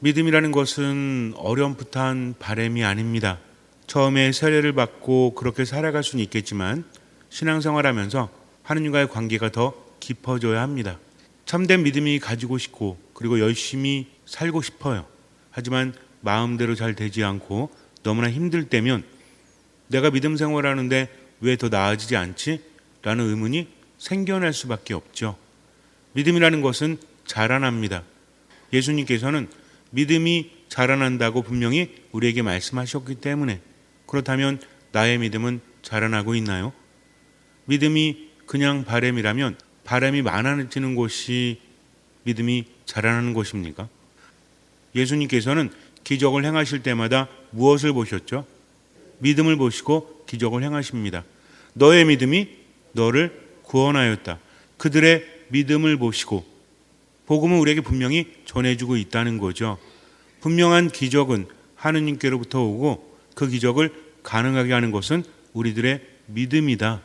믿음이라는 것은 어렴풋한 바램이 아닙니다. 처음에 세례를 받고 그렇게 살아갈 수는 있겠지만 신앙생활하면서 하느님과의 관계가 더 깊어져야 합니다. 참된 믿음이 가지고 싶고 그리고 열심히 살고 싶어요. 하지만 마음대로 잘 되지 않고 너무나 힘들 때면 내가 믿음 생활하는데 왜 더 나아지지 않지? 라는 의문이 생겨날 수밖에 없죠. 믿음이라는 것은 자라납니다. 예수님께서는 믿음이 자라난다고 분명히 우리에게 말씀하셨기 때문에 그렇다면 나의 믿음은 자라나고 있나요? 믿음이 그냥 바램이라면 바람이 많아지는 곳이 믿음이 자라나는 곳입니까? 예수님께서는 기적을 행하실 때마다 무엇을 보셨죠? 믿음을 보시고 기적을 행하십니다. 너의 믿음이 너를 구원하였다. 그들의 믿음을 보시고 복음은 우리에게 분명히 전해주고 있다는 거죠. 분명한 기적은 하느님께로부터 오고 그 기적을 가능하게 하는 것은 우리들의 믿음이다.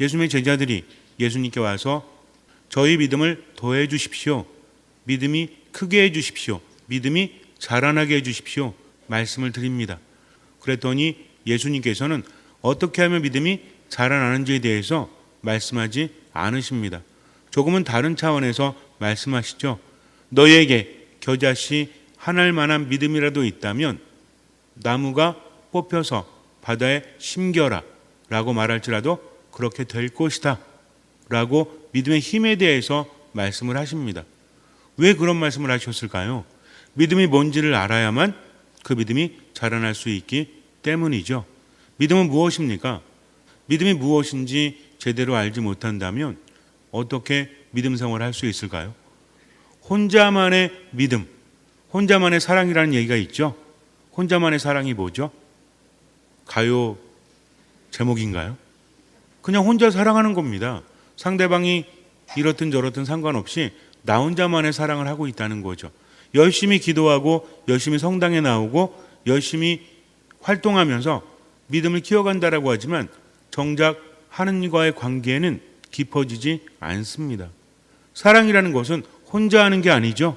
예수님의 제자들이 예수님께 와서 저희 믿음을 더해 주십시오. 믿음이 크게 해 주십시오. 믿음이 자라나게 해 주십시오. 말씀을 드립니다. 그랬더니 예수님께서는 어떻게 하면 믿음이 자라나는지에 대해서 말씀하지 않으십니다. 조금은 다른 차원에서 말씀하시죠. 너희에게 겨자씨 하나일 만한 믿음이라도 있다면 나무가 뽑혀서 바다에 심겨라 라고 말할지라도 그렇게 될 것이다 라고 믿음의 힘에 대해서 말씀을 하십니다. 왜 그런 말씀을 하셨을까요? 믿음이 뭔지를 알아야만 그 믿음이 자라날 수 있기 때문이죠. 믿음은 무엇입니까? 믿음이 무엇인지 제대로 알지 못한다면 어떻게 믿음 생활을 할 수 있을까요? 혼자만의 믿음, 혼자만의 사랑이라는 얘기가 있죠. 혼자만의 사랑이 뭐죠? 가요 제목인가요? 그냥 혼자 사랑하는 겁니다. 상대방이 이렇든 저렇든 상관없이 나 혼자만의 사랑을 하고 있다는 거죠. 열심히 기도하고 열심히 성당에 나오고 열심히 활동하면서 믿음을 키워간다라고 하지만 정작 하느님과의 관계는 깊어지지 않습니다. 사랑이라는 것은 혼자 하는 게 아니죠.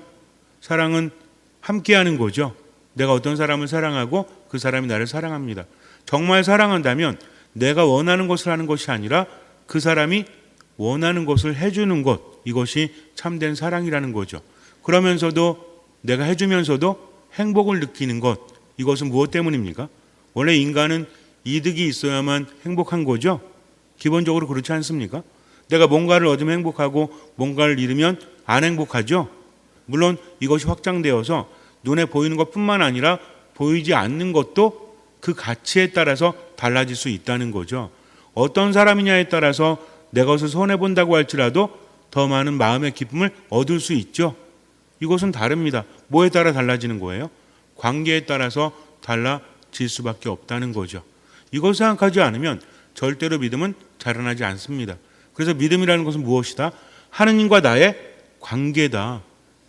사랑은 함께 하는 거죠. 내가 어떤 사람을 사랑하고 그 사람이 나를 사랑합니다. 정말 사랑한다면 내가 원하는 것을 하는 것이 아니라 그 사람이 원하는 것을 해주는 것, 이것이 참된 사랑이라는 거죠. 그러면서도 내가 해주면서도 행복을 느끼는 것, 이것은 무엇 때문입니까? 원래 인간은 이득이 있어야만 행복한 거죠? 기본적으로 그렇지 않습니까? 내가 뭔가를 얻으면 행복하고 뭔가를 잃으면 안 행복하죠? 물론 이것이 확장되어서 눈에 보이는 것뿐만 아니라 보이지 않는 것도 그 가치에 따라서 달라질 수 있다는 거죠. 어떤 사람이냐에 따라서 내 것을 손해 본다고 할지라도 더 많은 마음의 기쁨을 얻을 수 있죠. 이것은 다릅니다. 뭐에 따라 달라지는 거예요? 관계에 따라서 달라질 수밖에 없다는 거죠. 이걸 생각하지 않으면 절대로 믿음은 자라나지 않습니다. 그래서 믿음이라는 것은 무엇이다? 하느님과 나의 관계다.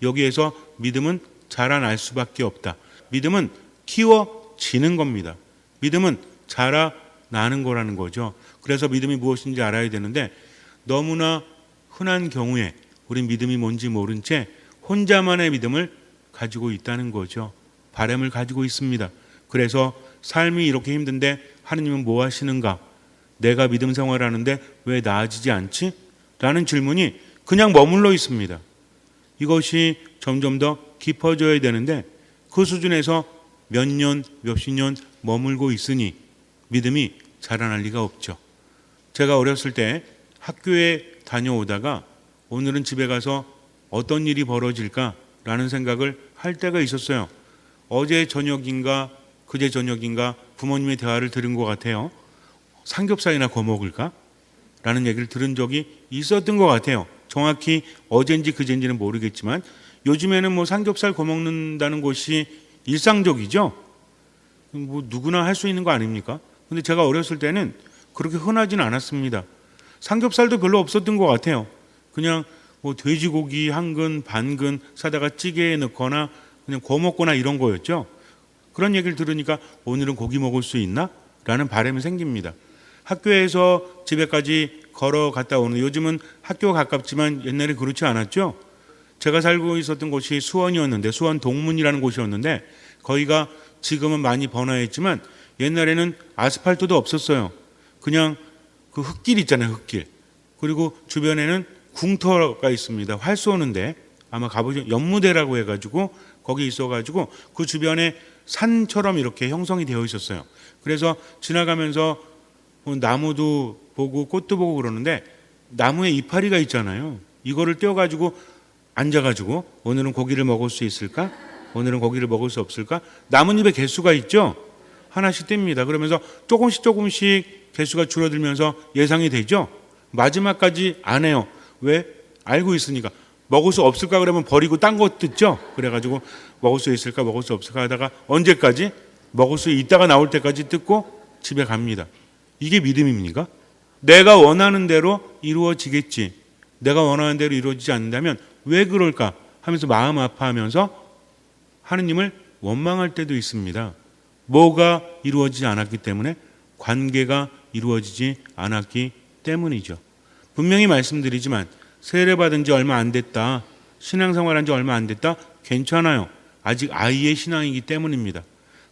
여기에서 믿음은 자라날 수밖에 없다. 믿음은 키워지는 겁니다. 믿음은 자라나는 거라는 거죠. 그래서 믿음이 무엇인지 알아야 되는데 너무나 흔한 경우에 우린 믿음이 뭔지 모른 채 혼자만의 믿음을 가지고 있다는 거죠. 바램을 가지고 있습니다. 그래서 삶이 이렇게 힘든데 하느님은 뭐 하시는가? 내가 믿음 생활하는데 왜 나아지지 않지? 라는 질문이 그냥 머물러 있습니다. 이것이 점점 더 깊어져야 되는데 그 수준에서 몇 년, 몇십 년 머물고 있으니 믿음이 자라날 리가 없죠. 제가 어렸을 때 학교에 다녀오다가 오늘은 집에 가서 어떤 일이 벌어질까라는 생각을 할 때가 있었어요. 어제 저녁인가 그제 저녁인가 부모님의 대화를 들은 것 같아요. 삼겹살이나 구워 먹을까? 라는 얘기를 들은 적이 있었던 것 같아요. 정확히 어젠지 그젠지는 모르겠지만 요즘에는 뭐 삼겹살 구워 먹는다는 것이 일상적이죠. 뭐 누구나 할 수 있는 거 아닙니까? 근데 제가 어렸을 때는 그렇게 흔하진 않았습니다. 삼겹살도 별로 없었던 것 같아요. 그냥 뭐 돼지고기 한 근, 반 근 사다가 찌개에 넣거나 그냥 구워 먹거나 이런 거였죠. 그런 얘기를 들으니까 오늘은 고기 먹을 수 있나? 라는 바람이 생깁니다. 학교에서 집에까지 걸어 갔다 오는 요즘은 학교가 가깝지만 옛날에 그렇지 않았죠. 제가 살고 있었던 곳이 수원이었는데 수원 동문이라는 곳이었는데 거기가 지금은 많이 번화했지만 옛날에는 아스팔트도 없었어요. 그냥 그 흙길 있잖아요, 흙길. 그리고 주변에는 궁터가 있습니다. 활 쏘는데 아마 가보죠. 연무대라고 해가지고 거기 있어가지고 그 주변에 산처럼 이렇게 형성이 되어 있었어요. 그래서 지나가면서 뭐 나무도 보고 꽃도 보고 그러는데 나무에 이파리가 있잖아요. 이거를 떼어가지고 앉아가지고 오늘은 고기를 먹을 수 있을까? 오늘은 고기를 먹을 수 없을까? 나뭇잎에 개수가 있죠. 하나씩 뗍니다. 그러면서 조금씩 조금씩 개수가 줄어들면서 예상이 되죠. 마지막까지 안 해요. 왜? 알고 있으니까. 먹을 수 없을까 그러면 버리고 딴 거 뜯죠. 그래가지고 먹을 수 있을까 먹을 수 없을까 하다가 언제까지 먹을 수 있다가 나올 때까지 뜯고 집에 갑니다. 이게 믿음입니까? 내가 원하는 대로 이루어지겠지. 내가 원하는 대로 이루어지지 않는다면 왜 그럴까 하면서 마음 아파하면서 하느님을 원망할 때도 있습니다. 뭐가 이루어지지 않았기 때문에 관계가 이루어지지 않았기 때문이죠. 분명히 말씀드리지만 세례 받은 지 얼마 안 됐다. 신앙생활 한 지 얼마 안 됐다. 괜찮아요. 아직 아이의 신앙이기 때문입니다.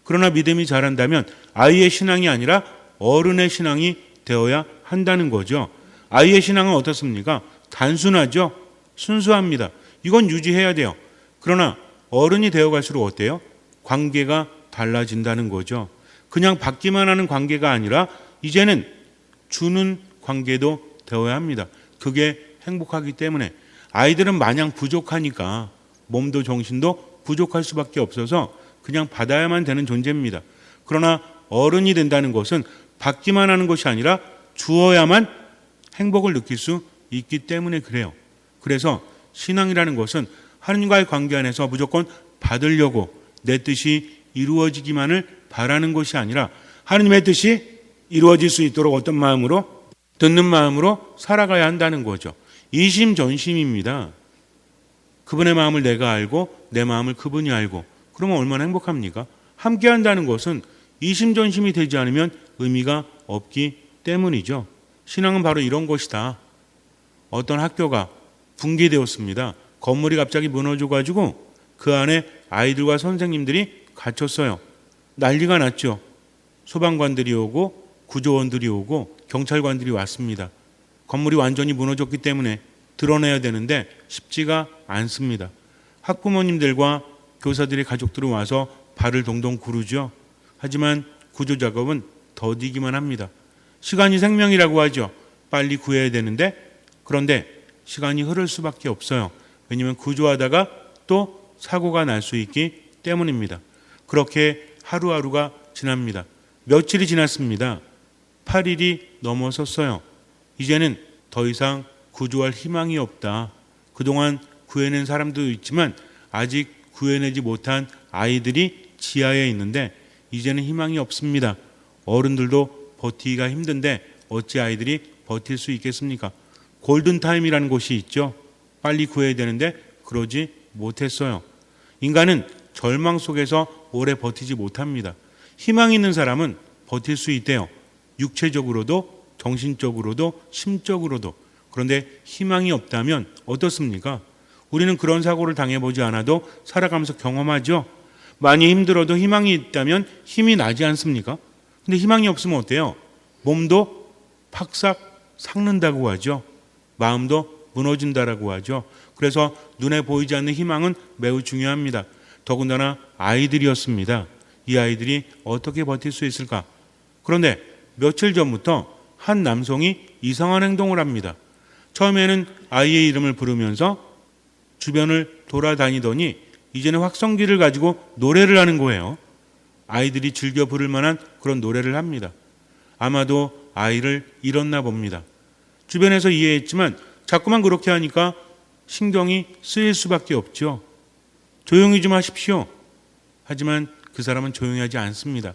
그러나 믿음이 자란다면 아이의 신앙이 아니라 어른의 신앙이 되어야 한다는 거죠. 아이의 신앙은 어떻습니까? 단순하죠. 순수합니다. 이건 유지해야 돼요. 그러나 어른이 되어 갈수록 어때요? 관계가 달라진다는 거죠. 그냥 받기만 하는 관계가 아니라 이제는 주는 관계도 되어야 합니다. 그게 행복하기 때문에 아이들은 마냥 부족하니까 몸도 정신도 부족할 수밖에 없어서 그냥 받아야만 되는 존재입니다. 그러나 어른이 된다는 것은 받기만 하는 것이 아니라 주어야만 행복을 느낄 수 있기 때문에 그래요. 그래서 신앙이라는 것은 하느님과의 관계 안에서 무조건 받으려고 내 뜻이 이루어지기만을 바라는 것이 아니라 하느님의 뜻이 이루어질 수 있도록 어떤 마음으로 듣는 마음으로 살아가야 한다는 거죠. 이심전심입니다. 그분의 마음을 내가 알고 내 마음을 그분이 알고 그러면 얼마나 행복합니까? 함께 한다는 것은 이심전심이 되지 않으면 의미가 없기 때문이죠. 신앙은 바로 이런 것이다. 어떤 학교가 붕괴되었습니다. 건물이 갑자기 무너져 가지고 그 안에 아이들과 선생님들이 갇혔어요. 난리가 났죠. 소방관들이 오고 구조원들이 오고 경찰관들이 왔습니다. 건물이 완전히 무너졌기 때문에 드러내야 되는데 쉽지가 않습니다. 학부모님들과 교사들의 가족들은 와서 발을 동동 구르죠. 하지만 구조 작업은 더디기만 합니다. 시간이 생명이라고 하죠. 빨리 구해야 되는데 그런데 시간이 흐를 수밖에 없어요. 왜냐하면 구조하다가 또 사고가 날 수 있기 때문입니다. 그렇게 하루하루가 지납니다. 며칠이 지났습니다. 8일이 넘어섰어요. 이제는 더 이상 구조할 희망이 없다. 그동안 구해낸 사람도 있지만 아직 구해내지 못한 아이들이 지하에 있는데 이제는 희망이 없습니다. 어른들도 버티기가 힘든데 어찌 아이들이 버틸 수 있겠습니까? 골든타임이라는 곳이 있죠. 빨리 구해야 되는데 그러지 못했어요. 인간은 절망 속에서 오래 버티지 못합니다. 희망 있는 사람은 버틸 수 있대요. 육체적으로도 정신적으로도 심적으로도. 그런데 희망이 없다면 어떻습니까? 우리는 그런 사고를 당해보지 않아도 살아가면서 경험하죠. 많이 힘들어도 희망이 있다면 힘이 나지 않습니까? 근데 희망이 없으면 어때요? 몸도 팍싹 삭는다고 하죠. 마음도 무너진다라고 하죠. 그래서 눈에 보이지 않는 희망은 매우 중요합니다. 더군다나 아이들이었습니다. 이 아이들이 어떻게 버틸 수 있을까? 그런데 며칠 전부터 한 남성이 이상한 행동을 합니다. 처음에는 아이의 이름을 부르면서 주변을 돌아다니더니 이제는 확성기를 가지고 노래를 하는 거예요. 아이들이 즐겨 부를 만한 그런 노래를 합니다. 아마도 아이를 잃었나 봅니다. 주변에서 이해했지만 자꾸만 그렇게 하니까 신경이 쓰일 수밖에 없죠. 조용히 좀 하십시오. 하지만 그 사람은 조용히 하지 않습니다.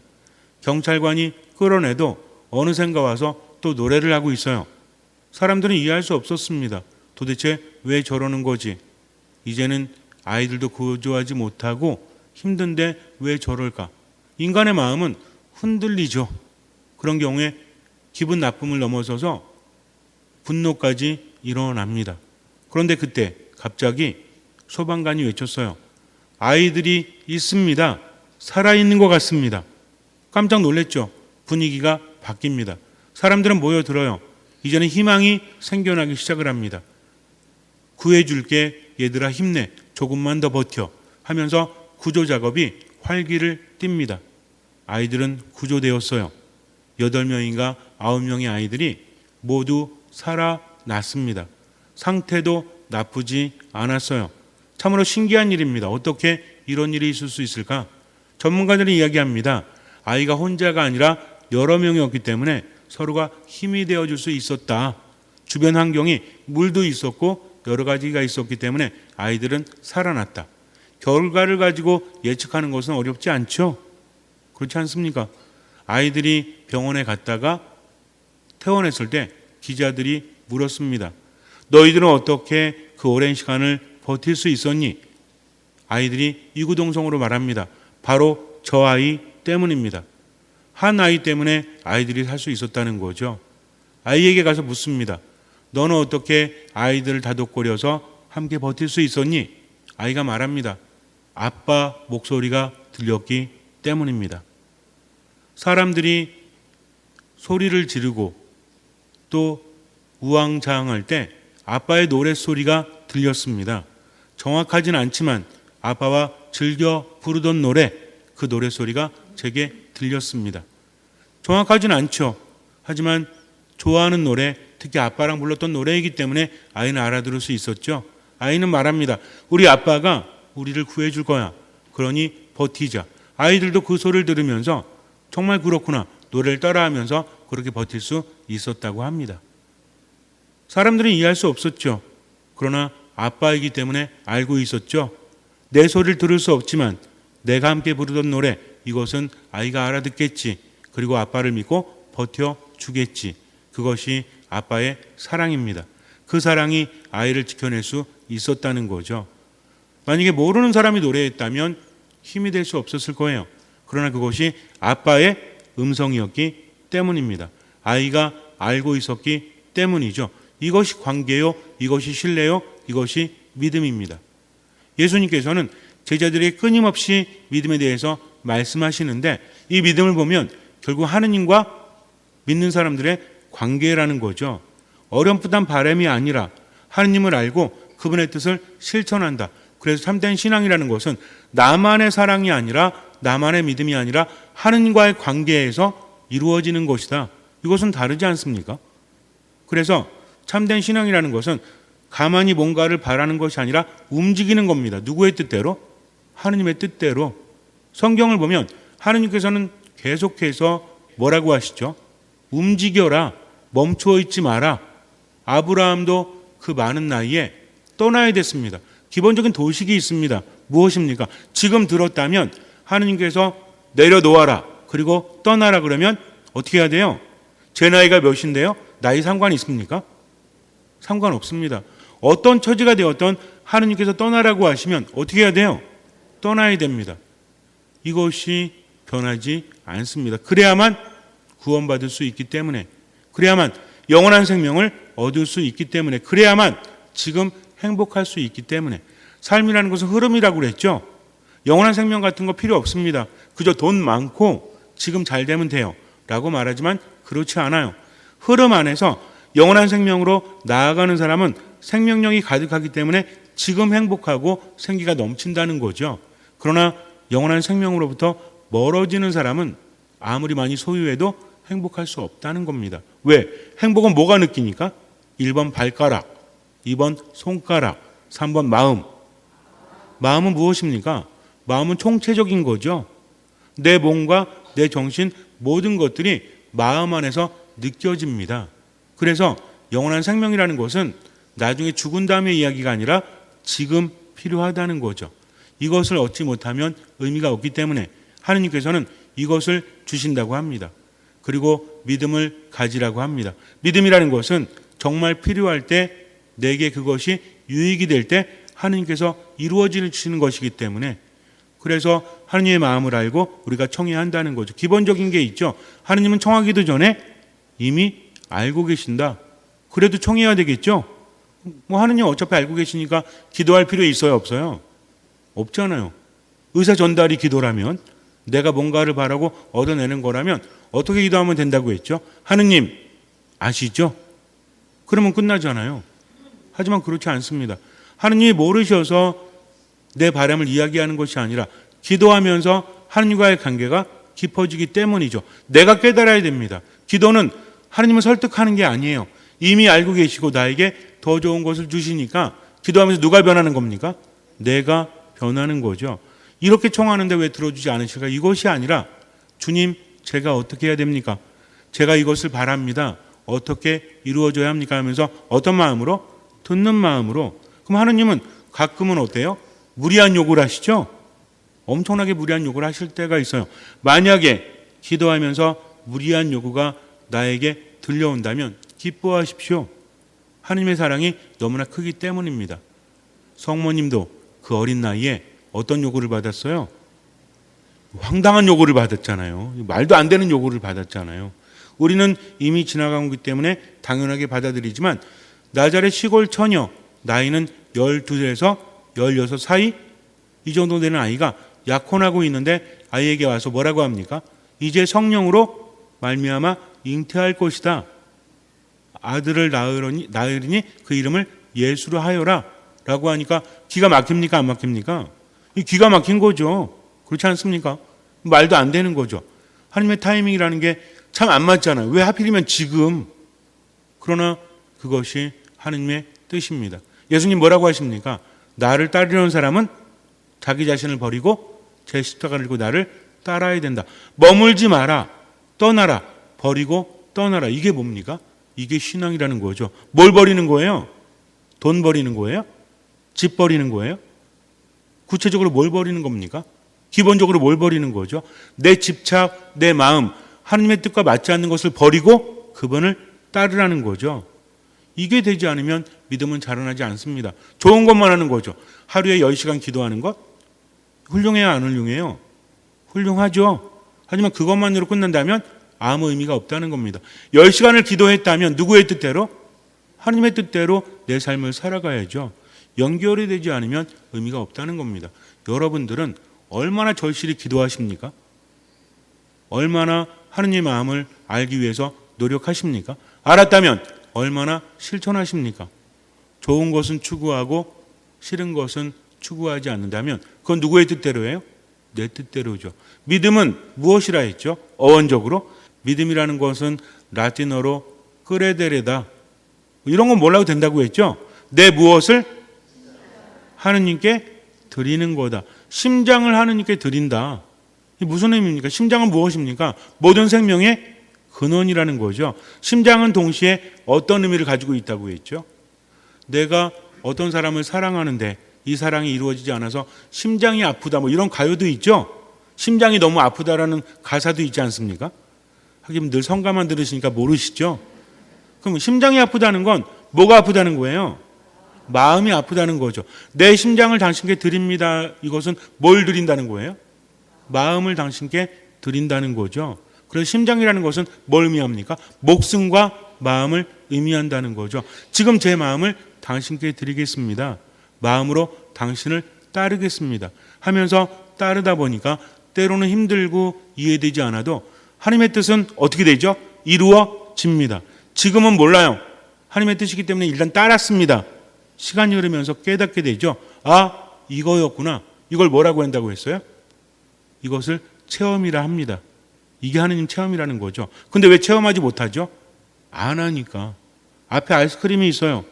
경찰관이 끌어내도 어느샌가 와서 또 노래를 하고 있어요. 사람들은 이해할 수 없었습니다. 도대체 왜 저러는 거지? 이제는 아이들도 구조하지 못하고 힘든데 왜 저럴까? 인간의 마음은 흔들리죠. 그런 경우에 기분 나쁨을 넘어서서 분노까지 일어납니다. 그런데 그때 갑자기 소방관이 외쳤어요. 아이들이 있습니다. 살아있는 것 같습니다. 깜짝 놀랐죠. 분위기가 바뀝니다. 사람들은 모여들어요. 이제는 희망이 생겨나기 시작을 합니다. 구해줄게, 얘들아 힘내, 조금만 더 버텨 하면서 구조 작업이 활기를 띱니다. 아이들은 구조되었어요. 8명인가 9명의 아이들이 모두 살아났습니다. 상태도 나쁘지 않았어요. 참으로 신기한 일입니다. 어떻게 이런 일이 있을 수 있을까? 전문가들이 이야기합니다. 아이가 혼자가 아니라 여러 명이었기 때문에 서로가 힘이 되어줄 수 있었다. 주변 환경이 물도 있었고 여러 가지가 있었기 때문에 아이들은 살아났다. 결과를 가지고 예측하는 것은 어렵지 않죠? 그렇지 않습니까? 아이들이 병원에 갔다가 퇴원했을 때 기자들이 물었습니다. 너희들은 어떻게 그 오랜 시간을 버틸 수 있었니? 아이들이 이구동성으로 말합니다. 바로 저 아이 때문입니다. 한 아이 때문에 아이들이 살 수 있었다는 거죠. 아이에게 가서 묻습니다. 너는 어떻게 아이들을 다독거려서 함께 버틸 수 있었니? 아이가 말합니다. 아빠 목소리가 들렸기 때문입니다. 사람들이 소리를 지르고 또 우왕좌왕할 때 아빠의 노랫소리가 들렸습니다. 정확하진 않지만 아빠와 즐겨 부르던 노래, 그 노랫소리가 제게 들렸습니다. 정확하진 않죠. 하지만 좋아하는 노래, 특히 아빠랑 불렀던 노래이기 때문에 아이는 알아들을 수 있었죠. 아이는 말합니다. 우리 아빠가 우리를 구해줄 거야. 그러니 버티자. 아이들도 그 소리를 들으면서 정말 그렇구나. 노래를 따라하면서 그렇게 버틸 수 있었다고 합니다. 사람들은 이해할 수 없었죠. 그러나 아빠이기 때문에 알고 있었죠. 내 소리를 들을 수 없지만 내가 함께 부르던 노래 이것은 아이가 알아듣겠지. 그리고 아빠를 믿고 버텨 주겠지. 그것이 아빠의 사랑입니다. 그 사랑이 아이를 지켜낼 수 있었다는 거죠. 만약에 모르는 사람이 노래했다면 힘이 될 수 없었을 거예요. 그러나 그것이 아빠의 음성이었기 때문입니다. 아이가 알고 있었기 때문이죠. 이것이 관계요, 이것이 신뢰요, 이것이 믿음입니다. 예수님께서는 제자들에게 끊임없이 믿음에 대해서 말씀하시는데 이 믿음을 보면 결국 하느님과 믿는 사람들의 관계라는 거죠. 어렴풋한 바람이 아니라 하느님을 알고 그분의 뜻을 실천한다. 그래서 참된 신앙이라는 것은 나만의 사랑이 아니라 나만의 믿음이 아니라 하느님과의 관계에서 이루어지는 것이다. 이것은 다르지 않습니까? 그래서 참된 신앙이라는 것은 가만히 뭔가를 바라는 것이 아니라 움직이는 겁니다. 누구의 뜻대로? 하느님의 뜻대로. 성경을 보면 하느님께서는 계속해서 뭐라고 하시죠? 움직여라. 멈추어 있지 마라. 아브라함도 그 많은 나이에 떠나야 됐습니다. 기본적인 도식이 있습니다. 무엇입니까? 지금 들었다면 하느님께서 내려놓아라. 그리고 떠나라 그러면 어떻게 해야 돼요? 제 나이가 몇인데요? 나이 상관이 있습니까? 상관 없습니다. 어떤 처지가 되었던 하느님께서 떠나라고 하시면 어떻게 해야 돼요? 떠나야 됩니다. 이것이 변하지 않습니다. 그래야만 구원받을 수 있기 때문에, 그래야만 영원한 생명을 얻을 수 있기 때문에, 그래야만 지금 행복할 수 있기 때문에, 삶이라는 것은 흐름이라고 그랬죠? 영원한 생명 같은 거 필요 없습니다. 그저 돈 많고 지금 잘 되면 돼요. 라고 말하지만 그렇지 않아요. 흐름 안에서 영원한 생명으로 나아가는 사람은 생명력이 가득하기 때문에 지금 행복하고 생기가 넘친다는 거죠. 그러나 영원한 생명으로부터 멀어지는 사람은 아무리 많이 소유해도 행복할 수 없다는 겁니다. 왜? 행복은 뭐가 느끼니까? 1번 발가락, 2번 손가락, 3번 마음. 마음은 무엇입니까? 마음은 총체적인 거죠. 내 몸과 내 정신 모든 것들이 마음 안에서 느껴집니다. 그래서 영원한 생명이라는 것은 나중에 죽은 다음의 이야기가 아니라 지금 필요하다는 거죠. 이것을 얻지 못하면 의미가 없기 때문에 하느님께서는 이것을 주신다고 합니다. 그리고 믿음을 가지라고 합니다. 믿음이라는 것은 정말 필요할 때 내게 그것이 유익이 될 때 하느님께서 이루어지시는 것이기 때문에 그래서 하느님의 마음을 알고 우리가 청해야 한다는 거죠. 기본적인 게 있죠. 하느님은 청하기도 전에 이미 알고 계신다. 그래도 청해야 되겠죠. 뭐 하느님 어차피 알고 계시니까 기도할 필요 있어요, 없어요? 없잖아요. 의사 전달이 기도라면 내가 뭔가를 바라고 얻어내는 거라면 어떻게 기도하면 된다고 했죠? 하느님 아시죠? 그러면 끝나잖아요. 하지만 그렇지 않습니다. 하느님이 모르셔서 내 바람을 이야기하는 것이 아니라 기도하면서 하느님과의 관계가 깊어지기 때문이죠. 내가 깨달아야 됩니다. 기도는 하느님을 설득하는 게 아니에요. 이미 알고 계시고 나에게 더 좋은 것을 주시니까 기도하면서 누가 변하는 겁니까? 내가 변하는 거죠. 이렇게 청하는데 왜 들어주지 않으실까? 이것이 아니라 주님, 제가 어떻게 해야 됩니까? 제가 이것을 바랍니다. 어떻게 이루어져야 합니까? 하면서 어떤 마음으로? 듣는 마음으로. 그럼 하느님은 가끔은 어때요? 무리한 요구를 하시죠? 엄청나게 무리한 요구를 하실 때가 있어요. 만약에 기도하면서 무리한 요구가 나에게 들려온다면 기뻐하십시오. 하느님의 사랑이 너무나 크기 때문입니다. 성모님도 그 어린 나이에 어떤 요구를 받았어요? 황당한 요구를 받았잖아요. 말도 안 되는 요구를 받았잖아요. 우리는 이미 지나간 거기 때문에 당연하게 받아들이지만 나자렛 시골 처녀 나이는 12에서 16 사이 이 정도 되는 아이가 약혼하고 있는데 아이에게 와서 뭐라고 합니까? 이제 성령으로 말미암아 잉태할 것이다. 아들을 낳으려니, 낳으리니 그 이름을 예수로 하여라. 라고 하니까 기가 막힙니까? 안 막힙니까? 이 기가 막힌 거죠. 그렇지 않습니까? 말도 안 되는 거죠. 하나님의 타이밍이라는 게 참 안 맞잖아요. 왜 하필이면 지금? 그러나 그것이 하나님의 뜻입니다. 예수님 뭐라고 하십니까? 나를 따르려는 사람은 자기 자신을 버리고 제 십자가를 들고 나를 따라야 된다. 머물지 마라. 떠나라. 버리고 떠나라. 이게 뭡니까? 이게 신앙이라는 거죠. 뭘 버리는 거예요? 돈 버리는 거예요? 집 버리는 거예요? 구체적으로 뭘 버리는 겁니까? 기본적으로 뭘 버리는 거죠? 내 집착, 내 마음, 하나님의 뜻과 맞지 않는 것을 버리고 그분을 따르라는 거죠. 이게 되지 않으면 믿음은 자라나지 않습니다. 좋은 것만 하는 거죠. 하루에 10시간 기도하는 것? 훌륭해야 안 훌륭해요? 훌륭하죠. 하지만 그것만으로 끝난다면 아무 의미가 없다는 겁니다. 10시간을 기도했다면 누구의 뜻대로? 하나님의 뜻대로 내 삶을 살아가야죠. 연결이 되지 않으면 의미가 없다는 겁니다. 여러분들은 얼마나 절실히 기도하십니까? 얼마나 하느님의 마음을 알기 위해서 노력하십니까? 알았다면 얼마나 실천하십니까? 좋은 것은 추구하고 싫은 것은 추구하지 않는다면 그건 누구의 뜻대로예요? 내 뜻대로죠. 믿음은 무엇이라 했죠? 어원적으로 믿음이라는 것은 라틴어로 끄레데레다. 이런 건 몰라도 된다고 했죠? 내 무엇을 하느님께 드리는 거다. 심장을 하느님께 드린다. 이 무슨 의미입니까? 심장은 무엇입니까? 모든 생명의 근원이라는 거죠. 심장은 동시에 어떤 의미를 가지고 있다고 했죠? 내가 어떤 사람을 사랑하는데 이 사랑이 이루어지지 않아서 심장이 아프다 뭐 이런 가요도 있죠. 심장이 너무 아프다라는 가사도 있지 않습니까? 하긴 늘 성가만 들으시니까 모르시죠. 그럼 심장이 아프다는 건 뭐가 아프다는 거예요? 마음이 아프다는 거죠. 내 심장을 당신께 드립니다. 이것은 뭘 드린다는 거예요? 마음을 당신께 드린다는 거죠. 그래서 심장이라는 것은 뭘 의미합니까? 목숨과 마음을 의미한다는 거죠. 지금 제 마음을 당신께 드리겠습니다. 마음으로 당신을 따르겠습니다. 하면서 따르다 보니까 때로는 힘들고 이해되지 않아도 하나님의 뜻은 어떻게 되죠? 이루어집니다. 지금은 몰라요. 하나님의 뜻이기 때문에 일단 따랐습니다. 시간이 흐르면서 깨닫게 되죠. 아, 이거였구나. 이걸 뭐라고 한다고 했어요? 이것을 체험이라 합니다. 이게 하느님 체험이라는 거죠. 근데 왜 체험하지 못하죠? 안 하니까. 앞에 아이스크림이 있어요.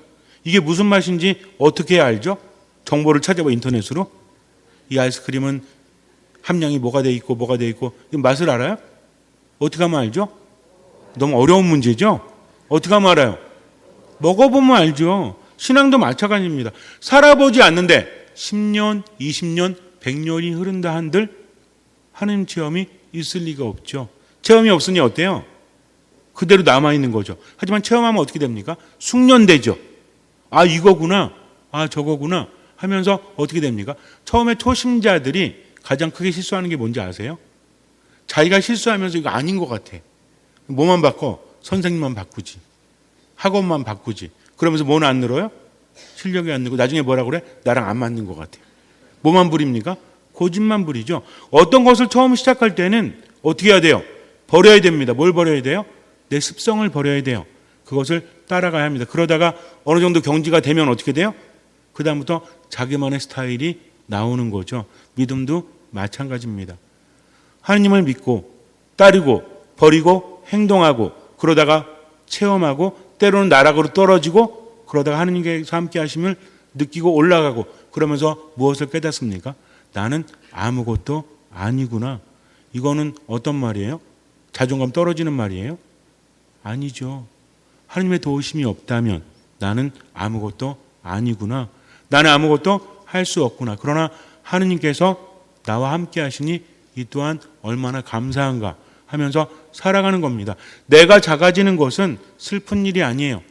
이게 무슨 맛인지 어떻게 알죠? 정보를 찾아봐 인터넷으로. 이 아이스크림은 함량이 뭐가 돼 있고 뭐가 돼 있고 이 맛을 알아요? 어떻게 하면 알죠? 너무 어려운 문제죠? 어떻게 하면 알아요? 먹어보면 알죠. 신앙도 마찬가지입니다. 살아보지 않는데 10년, 20년, 100년이 흐른다 한들 하나님 체험이 있을 리가 없죠. 체험이 없으니 어때요? 그대로 남아있는 거죠. 하지만 체험하면 어떻게 됩니까? 숙련되죠. 아, 이거구나. 아, 저거구나. 하면서 어떻게 됩니까? 처음에 초심자들이 가장 크게 실수하는 게 뭔지 아세요? 자기가 실수하면서 이거 아닌 것 같아. 뭐만 바꿔? 선생님만 바꾸지. 학원만 바꾸지. 그러면서 뭐는 안 늘어요? 실력이 안 늘고 나중에 뭐라 그래? 나랑 안 맞는 것 같아요. 뭐만 부립니까? 고집만 부리죠. 어떤 것을 처음 시작할 때는 어떻게 해야 돼요? 버려야 됩니다. 뭘 버려야 돼요? 내 습성을 버려야 돼요. 그것을 따라가야 합니다. 그러다가 어느 정도 경지가 되면 어떻게 돼요? 그다음부터 자기만의 스타일이 나오는 거죠. 믿음도 마찬가지입니다. 하느님을 믿고 따르고 버리고 행동하고 그러다가 체험하고 때로는 나락으로 떨어지고 그러다가 하느님께서 함께 하심을 느끼고 올라가고 그러면서 무엇을 깨닫습니까? 나는 아무것도 아니구나. 이거는 어떤 말이에요? 자존감 떨어지는 말이에요? 아니죠. 하느님의 도우심이 없다면 나는 아무것도 아니구나. 나는 아무것도 할 수 없구나. 그러나 하느님께서 나와 함께 하시니 이 또한 얼마나 감사한가 하면서 살아가는 겁니다. 내가 작아지는 것은 슬픈 일이 아니에요.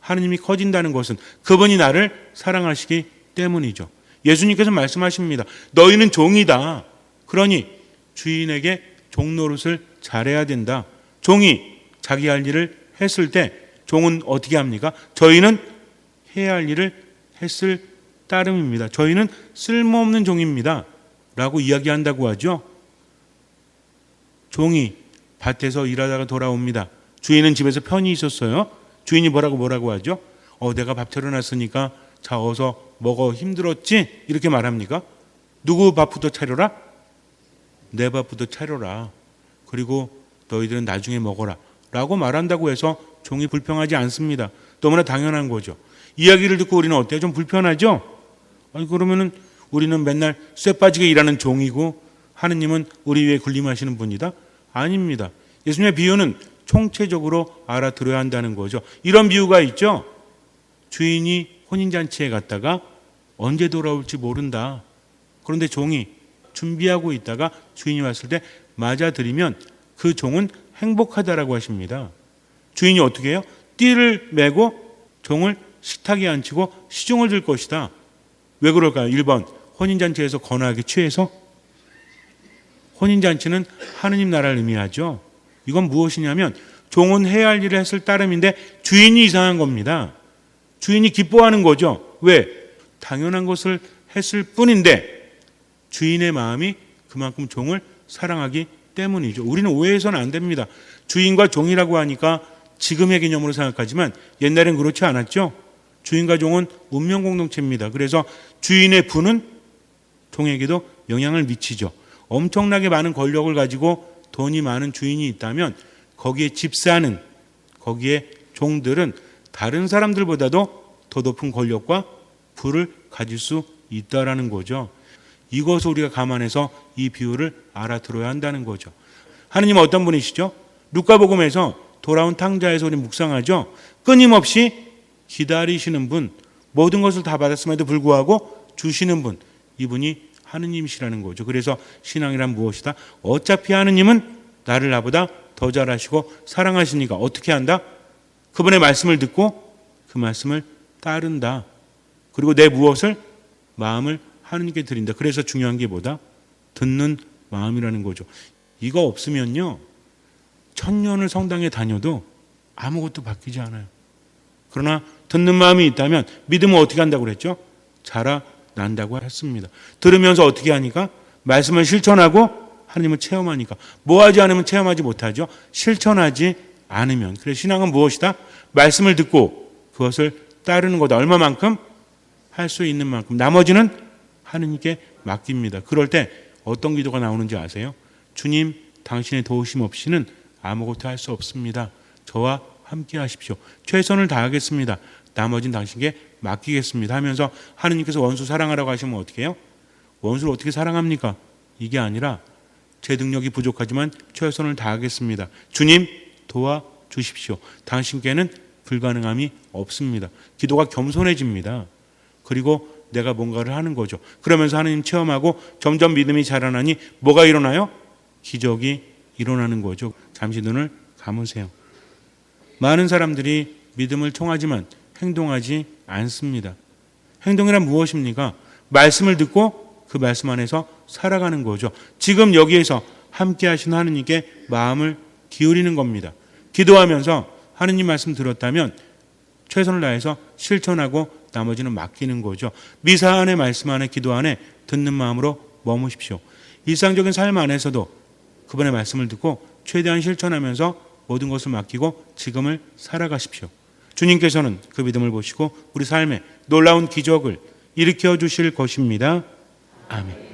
하느님이 커진다는 것은 그분이 나를 사랑하시기 때문이죠. 예수님께서 말씀하십니다. 너희는 종이다. 그러니 주인에게 종 노릇을 잘해야 된다. 종이 자기 할 일을 했을 때 종은 어떻게 합니까? 저희는 해야 할 일을 했을 따름입니다. 저희는 쓸모없는 종입니다. 라고 이야기한다고 하죠. 종이 밭에서 일하다가 돌아옵니다. 주인은 집에서 편히 있었어요. 주인이 뭐라고 뭐라고 하죠? 어, 내가 밥 차려놨으니까 자 어서 먹어 힘들었지? 이렇게 말합니까? 누구 밥부터 차려라? 내 밥부터 차려라. 그리고 너희들은 나중에 먹어라. 라고 말한다고 해서 종이 불평하지 않습니다. 너무나 당연한 거죠. 이야기를 듣고 우리는 어때요? 좀 불편하죠? 아니, 그러면은 우리는 맨날 쇠 빠지게 일하는 종이고 하느님은 우리 위에 군림하시는 분이다? 아닙니다. 예수님의 비유는 총체적으로 알아들어야 한다는 거죠. 이런 비유가 있죠. 주인이 혼인잔치에 갔다가 언제 돌아올지 모른다. 그런데 종이 준비하고 있다가 주인이 왔을 때 맞아들이면 그 종은 행복하다라고 하십니다. 주인이 어떻게 해요? 띠를 메고 종을 식탁에 앉히고 시종을 줄 것이다. 왜 그럴까요? 1번 혼인잔치에서 거나하게 취해서 혼인잔치는 하느님 나라를 의미하죠. 이건 무엇이냐면 종은 해야 할 일을 했을 따름인데 주인이 이상한 겁니다. 주인이 기뻐하는 거죠. 왜? 당연한 것을 했을 뿐인데 주인의 마음이 그만큼 종을 사랑하기 때문이죠. 우리는 오해해서는 안 됩니다. 주인과 종이라고 하니까 지금의 개념으로 생각하지만 옛날엔 그렇지 않았죠. 주인과 종은 운명 공동체입니다. 그래서 주인의 분은 종에게도 영향을 미치죠. 엄청나게 많은 권력을 가지고 돈이 많은 주인이 있다면 거기에 집사는 거기에 종들은 다른 사람들보다도 더 높은 권력과 부를 가질 수 있다라는 거죠. 이것을 우리가 감안해서 이 비유를 알아들어야 한다는 거죠. 하느님은 어떤 분이시죠? 루카복음에서 돌아온 탕자에서 우리 묵상하죠. 끊임없이 기다리시는 분, 모든 것을 다 받았음에도 불구하고 주시는 분, 이분이 하느님이시라는 거죠. 그래서 신앙이란 무엇이다? 어차피 하느님은 나를 나보다 더 잘하시고 사랑하시니까 어떻게 한다? 그분의 말씀을 듣고 그 말씀을 따른다. 그리고 내 무엇을 마음을 하느님께 드린다. 그래서 중요한 게 뭐다? 듣는 마음이라는 거죠. 이거 없으면요. 천년을 성당에 다녀도 아무것도 바뀌지 않아요. 그러나 듣는 마음이 있다면 믿음은 어떻게 한다고 그랬죠? 자라난다고 했습니다. 들으면서 어떻게 하니까? 말씀을 실천하고 하나님을 체험하니까. 뭐 하지 않으면 체험하지 못하죠? 실천하지 않으면. 그래서 신앙은 무엇이다? 말씀을 듣고 그것을 따르는 거다. 얼마만큼? 할 수 있는 만큼. 나머지는 하느님께 맡깁니다. 그럴 때 어떤 기도가 나오는지 아세요? 주님, 당신의 도우심 없이는 아무것도 할 수 없습니다. 저와 함께 하십시오. 최선을 다하겠습니다. 나머진 당신께 맡기겠습니다. 하면서 하느님께서 원수 사랑하라고 하시면 어떻게 해요? 원수를 어떻게 사랑합니까? 이게 아니라 제 능력이 부족하지만 최선을 다하겠습니다. 주님 도와 주십시오. 당신께는 불가능함이 없습니다. 기도가 겸손해집니다. 그리고 내가 뭔가를 하는 거죠. 그러면서 하나님 체험하고 점점 믿음이 자라나니 뭐가 일어나요? 기적이 일어나는 거죠. 잠시 눈을 감으세요. 많은 사람들이 믿음을 통하지만 행동하지 않습니다. 행동이란 무엇입니까? 말씀을 듣고 그 말씀 안에서 살아가는 거죠. 지금 여기에서 함께 하신 하느님께 마음을 기울이는 겁니다. 기도하면서 하느님 말씀 들었다면 최선을 다해서 실천하고 나머지는 맡기는 거죠. 미사 안에 말씀 안에 기도 안에 듣는 마음으로 머무십시오. 일상적인 삶 안에서도 그분의 말씀을 듣고 최대한 실천하면서 모든 것을 맡기고 지금을 살아가십시오. 주님께서는 그 믿음을 보시고 우리 삶에 놀라운 기적을 일으켜 주실 것입니다. 아멘.